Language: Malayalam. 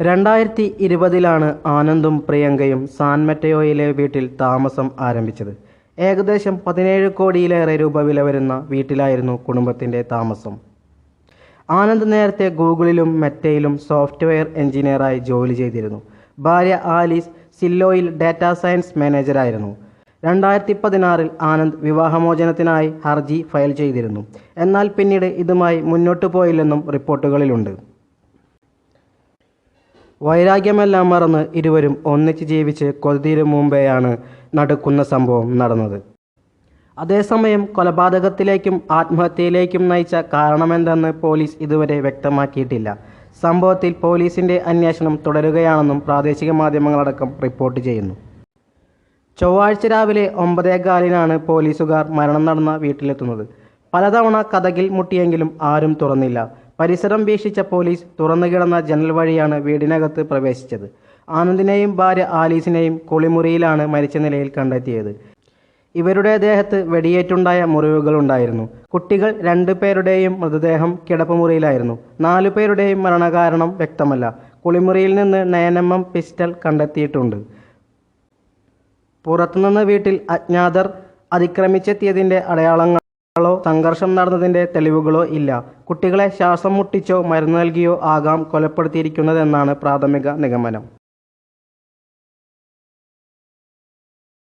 രണ്ടായിരത്തി ഇരുപതിലാണ് ആനന്ദും പ്രിയങ്കയും സാൻ മെറ്റയോയിലെ വീട്ടിൽ താമസം ആരംഭിച്ചത്. ഏകദേശം പതിനേഴ് കോടിയിലേറെ രൂപ വില വരുന്ന വീട്ടിലായിരുന്നു കുടുംബത്തിന്റെ താമസം. ആനന്ദ് നേരത്തെ ഗൂഗിളിലും മെറ്റയിലും സോഫ്റ്റ്വെയർ എഞ്ചിനീയറായി ജോലി ചെയ്തിരുന്നു. ഭാര്യ ആലീസ് സില്ലോയിൽ ഡാറ്റാ സയൻസ് മാനേജറായിരുന്നു രണ്ടായിരത്തി പതിനാറിൽ ആനന്ദ് വിവാഹമോചനത്തിനായി ഹർജി ഫയൽ ചെയ്തിരുന്നു. എന്നാൽ പിന്നീട് ഇതുമായി മുന്നോട്ടു പോയില്ലെന്നും റിപ്പോർട്ടുകളിലുണ്ട്. വൈരാഗ്യമെല്ലാം മറന്ന് ഇരുവരും ഒന്നിച്ച് ജീവിച്ച് കൊതിരു മുമ്പെയാണ് നടക്കുന്ന സംഭവം നടന്നത്. അതേസമയം കൊലപാതകത്തിലേക്കും ആത്മഹത്യയിലേക്കും നയിച്ച കാരണമെന്തെന്ന് പോലീസ് ഇതുവരെ വ്യക്തമാക്കിയിട്ടില്ല. സംഭവത്തിൽ പോലീസിന്റെ അന്വേഷണം തുടരുകയാണെന്നും പ്രാദേശിക മാധ്യമങ്ങളടക്കം റിപ്പോർട്ട് ചെയ്യുന്നു. ചൊവ്വാഴ്ച രാവിലെ ഒമ്പതേകാലിനാണ് പോലീസുകാർ മരണം നടന്ന വീട്ടിലെത്തുന്നത്. പലതവണ കഥകിൽ മുട്ടിയെങ്കിലും ആരും തുറന്നില്ല. പരിസരം വീക്ഷിച്ച പോലീസ് തുറന്നുകിടന്ന ജനൽ വഴിയാണ് വീടിനകത്ത് പ്രവേശിച്ചത്. ആനന്ദിനെയും ഭാര്യ ആലീസിനെയും കുളിമുറിയിലാണ് മരിച്ച നിലയിൽ കണ്ടെത്തിയത്. ഇവരുടെ ദേഹത്ത് വെടിയേറ്റുണ്ടായ മുറിവുകളുണ്ടായിരുന്നു. കുട്ടികൾ രണ്ടു പേരുടെയും മൃതദേഹം കിടപ്പുമുറിയിലായിരുന്നു. നാലു പേരുടെയും മരണകാരണം വ്യക്തമല്ല. കുളിമുറിയിൽ നിന്ന് നയനമ്മം പിസ്റ്റൾ കണ്ടെത്തിയിട്ടുണ്ട്. പുറത്തുനിന്ന് വീട്ടിൽ അജ്ഞാതർ അതിക്രമിച്ചെത്തിയതിന്റെ അടയാളങ്ങളോ സംഘർഷം നടന്നതിന്റെ തെളിവുകളോ ഇല്ല. കുട്ടികളെ ശ്വാസം മുട്ടിച്ചോ മരുന്ന് നൽകിയോ ആകാം കൊലപ്പെടുത്തിയിരിക്കുന്നതെന്നാണ് പ്രാഥമിക നിഗമനം.